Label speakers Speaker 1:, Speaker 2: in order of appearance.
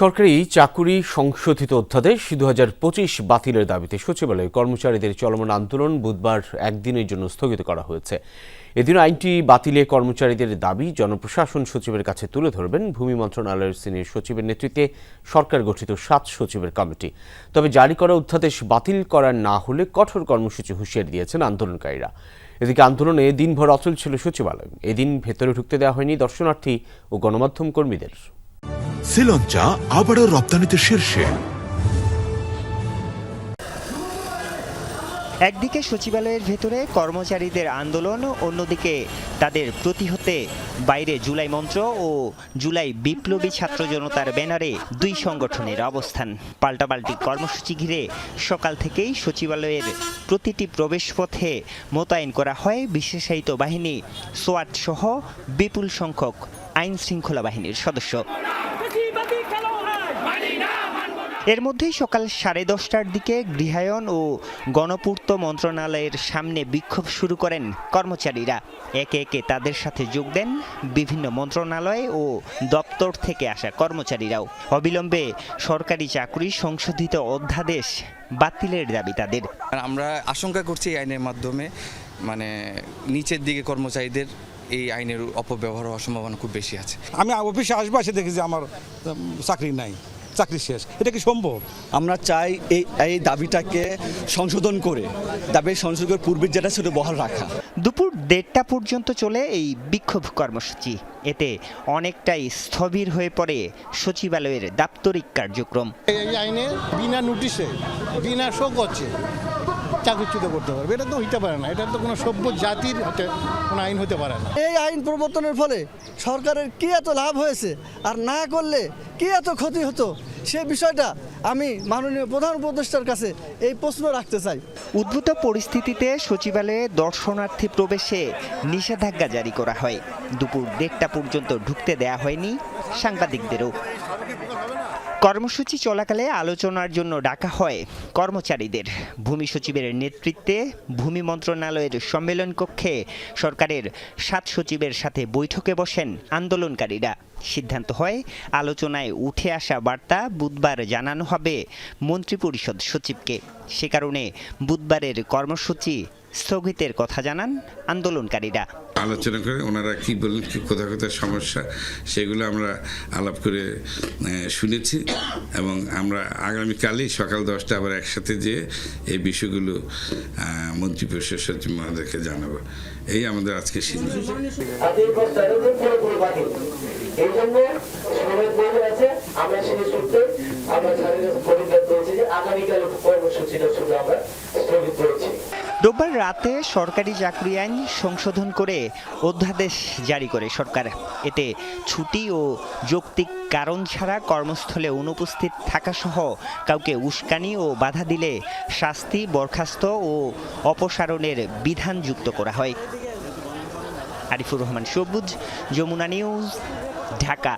Speaker 1: সরকারি চাকুরি সংশোধিত অধ্যাদেশ দু হাজার পঁচিশ বাতিলের দাবিতে সচিবালয়ে কর্মচারীদের চলমান আন্দোলন বুধবার একদিনের জন্য স্থগিত করা হয়েছে। এদিন আইনটি বাতিলে কর্মচারীদের দাবি জনপ্রশাসন সচিবের কাছে তুলে ধরবেন। ভূমি মন্ত্রণালয়ের সিনিয়র সচিবের নেতৃত্বে সরকার গঠিত সাত সচিবের কমিটি। তবে জারি করা অধ্যাদেশ বাতিল করা না হলে কঠোর কর্মসূচি হুঁশিয়ারি দিয়েছেন আন্দোলনকারীরা। এদিকে আন্দোলনে দিনভর অচল ছিল সচিবালয়। এদিন ভেতরে ঢুকতে দেওয়া হয়নি দর্শনার্থী ও গণমাধ্যম কর্মীদের।
Speaker 2: শ্রীলঞ্চা আবারও রপ্তানিতে শীর্ষে।
Speaker 3: একদিকে সচিবালয়ের ভেতরে কর্মচারীদের আন্দোলন, অন্যদিকে তাদের প্রতিহতে বাইরে জুলাই মন্ত্র ও জুলাই বিপ্লবী ছাত্র জনতার ব্যানারে দুই সংগঠনের অবস্থান। পাল্টাপাল্টি কর্মসূচি ঘিরে সকাল থেকেই সচিবালয়ের প্রতিটি প্রবেশপথে মোতায়েন করা হয় বিশেষায়িত বাহিনী সোয়াট সহ বিপুল সংখ্যক আইন শৃঙ্খলা বাহিনীর সদস্য। এর মধ্যেই সকাল সাড়ে দশটার দিকে গৃহায়ন ও গণপূর্ত মন্ত্রণালয়ের সামনে বিক্ষোভ শুরু করেন কর্মচারীরা। একে একে তাদের সাথে যোগ দেন বিভিন্ন মন্ত্রণালয় ও দপ্তর থেকে আসা কর্মচারীরাও। অবিলম্বে সরকারি চাকরি সংশোধিত অধ্যাদেশ বাতিলের দাবি তাদের।
Speaker 4: আর আমরা আশঙ্কা করছি এই আইনের মাধ্যমে মানে নিচের দিকে কর্মচারীদের এই আইনের অপব্যবহার হওয়ার সম্ভাবনা খুব বেশি আছে।
Speaker 5: আমি অফিসে আসব এসে দেখি যে আমার চাকরি নাই। চাকরি শেষ। এটা কি সম্ভব?
Speaker 6: আমরা চাই এই এই দাবিটাকে সংশোধন করে দাবি সংশোধন করে পূর্বের যেটা ছিল বহাল রাখা।
Speaker 3: দুপুর দেড়টা পর্যন্ত চলে এই বিক্ষোভ কর্মসূচি। এতে অনেকটাই স্থবির হয়ে পড়ে সচিবালয়ের দাপ্তরিক কার্যক্রম।
Speaker 7: এই আইনে বিনা নোটিশে বিনা শো করছে চাকরিচ্যুত করতে পারবে। এটা তো হইতে পারে না। এটা তো কোনো সভ্য জাতির হাতে কোনো আইন হতে পারে না।
Speaker 8: এই আইন প্রবর্তনের ফলে সরকারের কি এত লাভ হয়েছে? আর না করলে কি এত ক্ষতি হতো? সে বিষয়টা আমি মাননীয় প্রধান উপদেষ্টার কাছে এই প্রশ্ন রাখতে চাই।
Speaker 3: উদ্ভূত পরিস্থিতিতে সচিবালয়ে দর্শনার্থী প্রবেশে নিষেধাজ্ঞা জারি করা হয়। দুপুর দেড়টা পর্যন্ত ঢুকতে দেয়া হয়নি সাংবাদিকদেরও। কর্মসূচি চলাকালে আলোচনার জন্য ডাকা হয় কর্মচারীদের। ভূমি সচিবের নেতৃত্বে ভূমি মন্ত্রণালয়ের সম্মেলন কক্ষে সরকারের সাত সচিবের সাথে বৈঠকে বসেন আন্দোলনকারীরা। সিদ্ধান্ত হয়, আলোচনায় উঠে আসা বার্তা বুধবার জানানো হবে মন্ত্রিপরিষদ সচিবকে। সে কারণে বুধবারের কর্মসূচি স্থগিতের কথা জানান আন্দোলনকারীরা।
Speaker 9: আলোচনা করে ওনারা কি বলেন কি কোথায় কোথায় সমস্যা সেগুলো আমরা আলাপ করে শুনেছি। এবং আমরা আগামীকালই সকাল দশটা আবার একসাথে যেয়ে এই বিষয়গুলো মন্ত্রিপরিষদ সচিব মহোদয়কে জানাব। এই আমাদের আজকে সিদ্ধান্ত।
Speaker 10: আমরা সেই সূত্রে
Speaker 3: রোববার রাতে সরকারি চাকরি আইন সংশোধন করে অধ্যাদেশ জারি করে সরকার। এতে ছুটি ও যৌক্তিক কারণ ছাড়া কর্মস্থলে অনুপস্থিত থাকা সহ কাউকে উস্কানি ও বাধা দিলে শাস্তি, বরখাস্ত ও অপসারণের বিধান যুক্ত করা হয়। আরিফুর রহমান সবুজ, যমুনা নিউজ, ঢাকা।